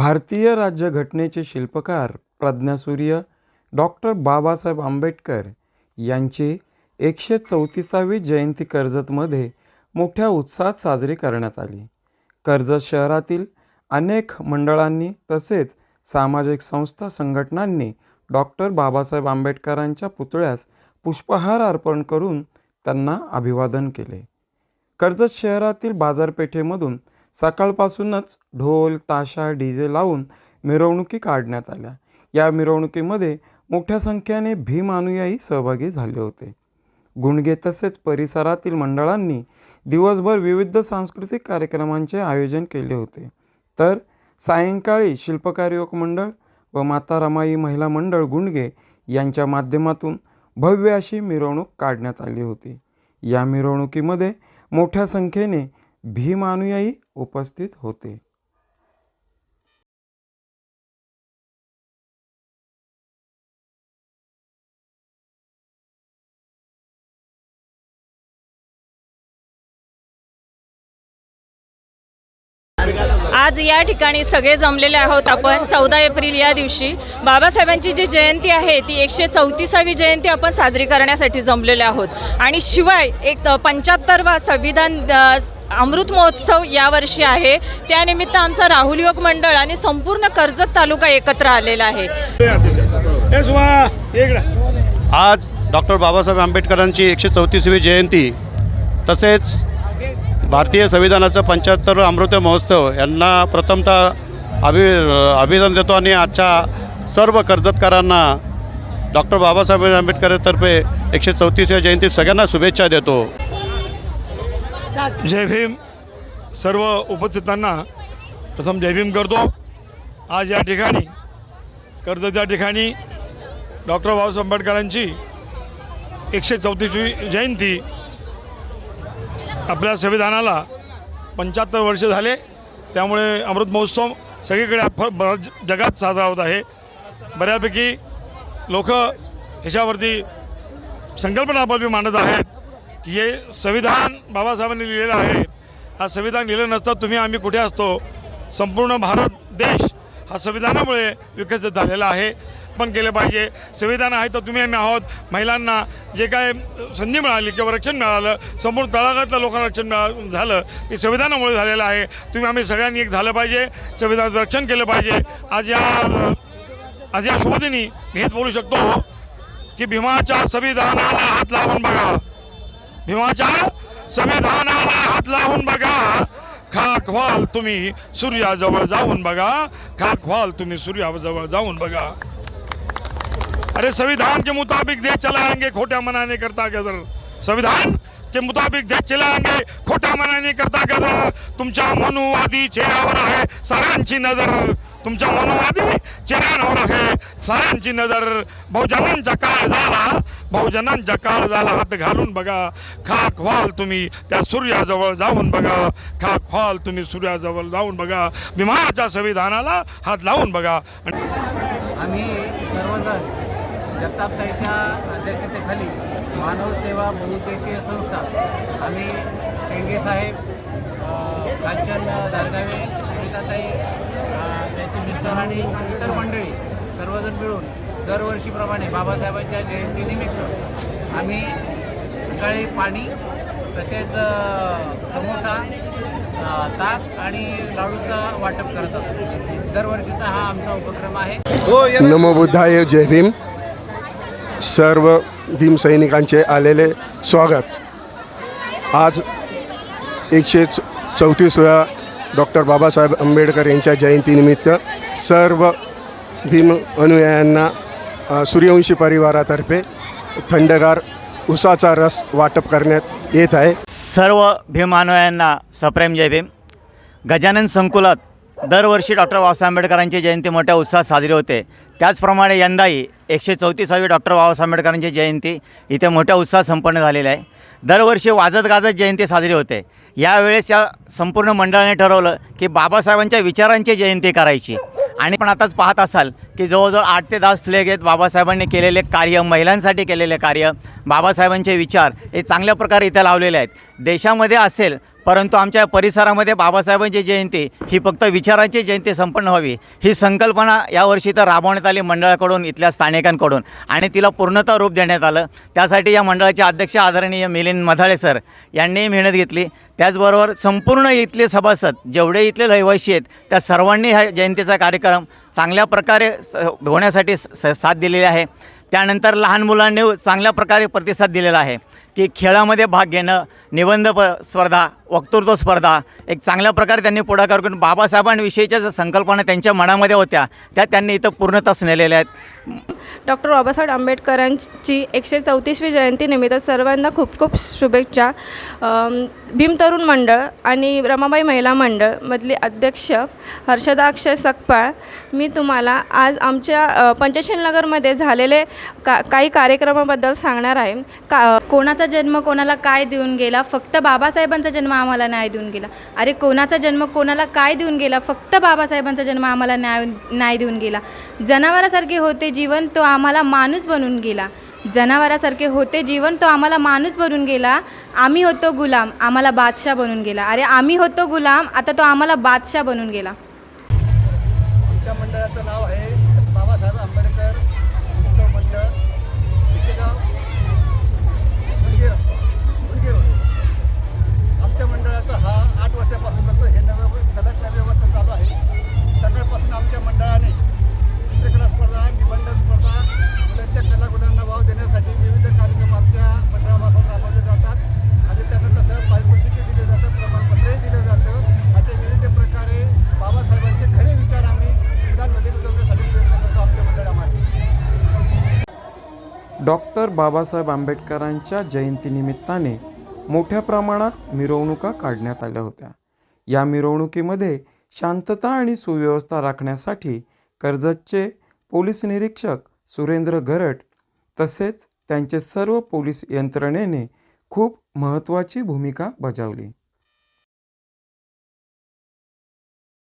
भारतीय राज्यघटनेचे शिल्पकार प्रज्ञासूर्य डॉक्टर बाबासाहेब आंबेडकर यांची एकशे चौतीसावी जयंती कर्जतमध्ये मोठ्या उत्साहात साजरी करण्यात आली. कर्जत शहरातील अनेक मंडळांनी तसेच सामाजिक संस्था संघटनांनी डॉक्टर बाबासाहेब आंबेडकरांच्या पुतळ्यास पुष्पहार अर्पण करून त्यांना अभिवादन केले. कर्जत शहरातील बाजारपेठेमधून सकाळपासूनच ढोल ताशा डीजे लावून मिरवणुकी काढण्यात आल्या. या मिरवणुकीमध्ये मोठ्या संख्येने भीम अनुयायी सहभागी झाले होते. गुणगे तसेच परिसरातील मंडळांनी दिवसभर विविध सांस्कृतिक कार्यक्रमांचे आयोजन केले होते. तर सायंकाळी शिल्पकार युवक मंडळ व माता रमाई महिला मंडळ गुंडगे यांच्या माध्यमातून भव्य अशी मिरवणूक काढण्यात आली होती. या मिरवणुकीमध्ये मोठ्या संख्येने भीमानुयायी उपस्थित होते. आज या ठिकाणी सगळे जमलेले आहोत आपण. चौदा एप्रिल या दिवशी बाबासाहेबांची जी जयंती आहे ती एकशे चौतीसावी जयंती आपण साजरी करण्यासाठी जमलेले आहोत. आणि शिवाय एक पंच्याहत्तरवा संविधान अमृत महोत्सव यावर्षी आहे. त्यानिमित्त आमचा राहुल युवक मंडळ आणि संपूर्ण कर्जत तालुका एकत्र आलेला आहे. आज डॉक्टर बाबासाहेब आंबेडकरांची एकशे चौतीसवी जयंती तसेच भारतीय संविधानाचं पंच्याहत्तर अमृत महोत्सव यांना प्रथमतः अभि अभिनंदन देतो आणि आजच्या सर्व कर्जतकरांना डॉक्टर बाबासाहेब आंबेडकरतर्फे एकशे चौतीसव्या जयंती सगळ्यांना शुभेच्छा देतो. जय भीम. सर्व उपस्थितांना प्रथम जय भीम करतो. आज या ठिकाणी कर्जतच्या ठिकाणी डॉक्टर बाबासाहेब आंबेडकरांची एकशे चौतीसवी जयंती आपल्या संविधानाला पंच्याहत्तर वर्ष झाले. त्यामुळे अमृत महोत्सव सगळीकडे फ जगात साजरा होत आहे. बऱ्यापैकी लोक ह्याच्यावरती संकल्पना आपली मांडत आहेत. की हे संविधान बाबासाहेबांनी लिहिलेलं आहे. हा संविधान लिहिलं नसतं तुम्ही आम्ही कुठे असतो? संपूर्ण भारत देश हा संविधानामुळे विकसित झालेला आहे. पण केलं पाहिजे. संविधान आहे तर तुम्ही आम्ही आहोत. महिलांना जे काय संधी मिळाली किंवा रक्षण मिळालं संपूर्ण तळागातल्या लोकांना रक्षण मिळा झालं ते संविधानामुळे झालेलं आहे. तुम्ही आम्ही सगळ्यांनी एक झालं पाहिजे. संविधानाचं रक्षण केलं पाहिजे. आज या आज या शुभदिनी मी हेच बोलू शकतो की भीमाच्या संविधानाला हात लावून बघा. भीमाच्या संविधानाला हात लावून बघा. खाक व्हाल तुम्ही सूर्याजवळ जाऊन बघा. खाक व्हाल तुम्ही सूर्याजवळ जाऊन बघा. अरे संविधान के मुताबिक देश चलाएंगे खोट्या मनाने करता गजर संविधान के मुताबिक देश चलाएंगे खोट्या मनाने करता गजर तुमच्या मनुवादी चेहऱ्यावर आहे सरांची नजर. तुमच्या मनुवादी चेहऱ्यांवर आहे साऱ्यांची नजर बहुजनांचा काळ झाला. बहुजनांचा काळ झाला. हात घालून बघा. खाक व्हाल तुम्ही त्या सूर्याजवळ जाऊन बघा. खाक व्हाल तुम्ही सूर्याजवळ जाऊन बघा. विमानाच्या संविधानाला हात लावून बघा. आणि आम्ही सर्वजण जगतापताईच्या अध्यक्षतेखाली मानव सेवा बहुउद्देशीय संस्था आम्ही शेंगे साहेब अ, कांचन दारगावे सविताताई त्यांचे मिस्टर आणि इतर मंडळी सर्वजण मिळून दरवर्षीप्रमाणे बाबासाहेबांच्या जयंतीनिमित्त आम्ही सकाळी पाणी तसेच समोसा ताक आणि लाडूचं वाटप करत असतो. दरवर्षीचा हा आमचा उपक्रम आहे. नमो बुद्धाय जय भीम. सर्व भीम सैनिकांचे आलेले स्वागत. आज एकशे चौतीस चौतीसव्या डॉक्टर बाबासाहेब आंबेडकर यांच्या जयंतीनिमित्त सर्व भीम अनुयायांना सूर्यवंशी परिवारातर्फे थंडगार उसाचा रस वाटप करण्यात येत आहे सर्व भीमानुयांना सप्रेम जय भीम गजानन संकुलात दरवर्षी डॉक्टर बाबासाहेब आंबेडकरांची जयंती मोठ्या उत्साहात साजरी होते त्याचप्रमाणे यंदाही एकशे चौतीसावी डॉक्टर बाबासाहेब आंबेडकरांची जयंती इथे मोठ्या उत्साहात संपन्न झालेली आहे दरवर्षी वाजत गाजत जयंती साजरी होते यावेळेस या संपूर्ण मंडळाने ठरवलं की बाबासाहेबांच्या विचारांची जयंती करायची आणि पण आताच पाहत असाल की जवळजवळ आठ ते दहा फ्लेग आहेत बाबासाहेबांनी केलेले कार्य महिलांसाठी केलेले कार्य. बाबासाहेबांचे विचार हे चांगल्या प्रकारे इथं लावलेले आहेत. देशामध्ये असेल परंतु आमच्या परिसरामध्ये बाबासाहेबांची जयंती ही फक्त विचारांची जयंती संपन्न व्हावी. ही संकल्पना यावर्षी तर राबवण्यात आली मंडळाकडून इथल्या स्थानिकांकडून. आणि तिला पूर्णतः रूप देण्यात आलं. त्यासाठी या मंडळाचे अध्यक्ष आदरणीय मिलिंद मधाळे सर यांनीही मेहनत घेतली. त्याचबरोबर संपूर्ण इथले सभासद जेवढे इथले रहिवासी आहेत त्या सर्वांनी ह्या जयंतीचा कार्यक्रम चांगल्या प्रकारे स होण्यासाठी स- साथ दिलेली आहे. त्यानंतर लहान मुलांनी चांगल्या प्रकारे प्रतिसाद दिलेला आहे. की खेळामध्ये भाग घेणं निबंध प स्पर्धा वक्तृत्व स्पर्धा एक चांगल्या प्रकारे त्यांनी पुढाकार करून बाबासाहेबांविषयीच्या ज्या संकल्पना त्यांच्या मनामध्ये होत्या त्या त्यांनी इथं पूर्णतः नेलेल्या आहेत. डॉक्टर बाबासाहेब आंबेडकरांची एकशे चौतीसवी जयंतीनिमित्त सर्वांना खूप खूप शुभेच्छा. भीमतरुण मंडळ आणि रमाबाई महिला मंडळमधली अध्यक्ष हर्षदा अक्षय सकपाळ मी तुम्हाला आज आमच्या पंचशील नगरमध्ये झालेले का काही कार्यक्रमाबद्दल सांगणार आहे. का कोणाचा जन्म कोणाला काय देऊन गेला? फक्त बाबासाहेबांचा जन्म आम्हाला न्याय देऊन गेला. अरे कोणाचा जन्म कोणाला काय देऊन गेला? फक्त बाबासाहेबांचा जन्म आम्हाला न्याय न्याय देऊन गेला. जनावरासारखे होते जी जीवन तो आम्हाला माणूस बनून गेला. जनावरासारखे होते जीवन तो आम्हाला माणूस बनून गेला. आम्ही होतो गुलाम आम्हाला बादशाह बनून गेला. अरे आम्ही होतो गुलाम आता तो आम्हाला बादशाह बनून गेला. आमच्या मंडळाचं नाव आहे डॉक्टर बाबासाहेब आंबेडकरांच्या जयंतीनिमित्ताने मोठ्या प्रमाणात मिरवणुका काढण्यात आल्या होत्या. या मिरवणुकीमध्ये शांतता आणि सुव्यवस्था राखण्यासाठी कर्जतचे पोलीस निरीक्षक सुरेंद्र गरट तसेच त्यांचे सर्व पोलीस यंत्रणेने खूप महत्त्वाची भूमिका बजावली.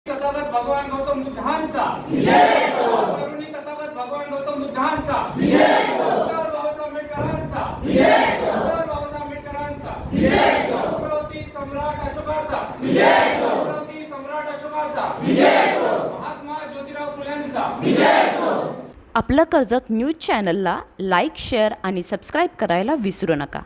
भगवान गौतम बुद्धांचा तरुणी तथागत भगवान गौतम बुद्धांचा डॉक्टर बाबासाहेब आंबेडकरांचा डॉक्टर बाबासाहेब आंबेडकरांचा छत्रपती सम्राट अशोकाचा. छत्रपती सम्राट अशोकाचा. महात्मा ज्योतिराव फुल्यांचा. आपलं कर्जत न्यूज चॅनलला लाईक शेअर आणि सबस्क्राईब करायला विसरू नका.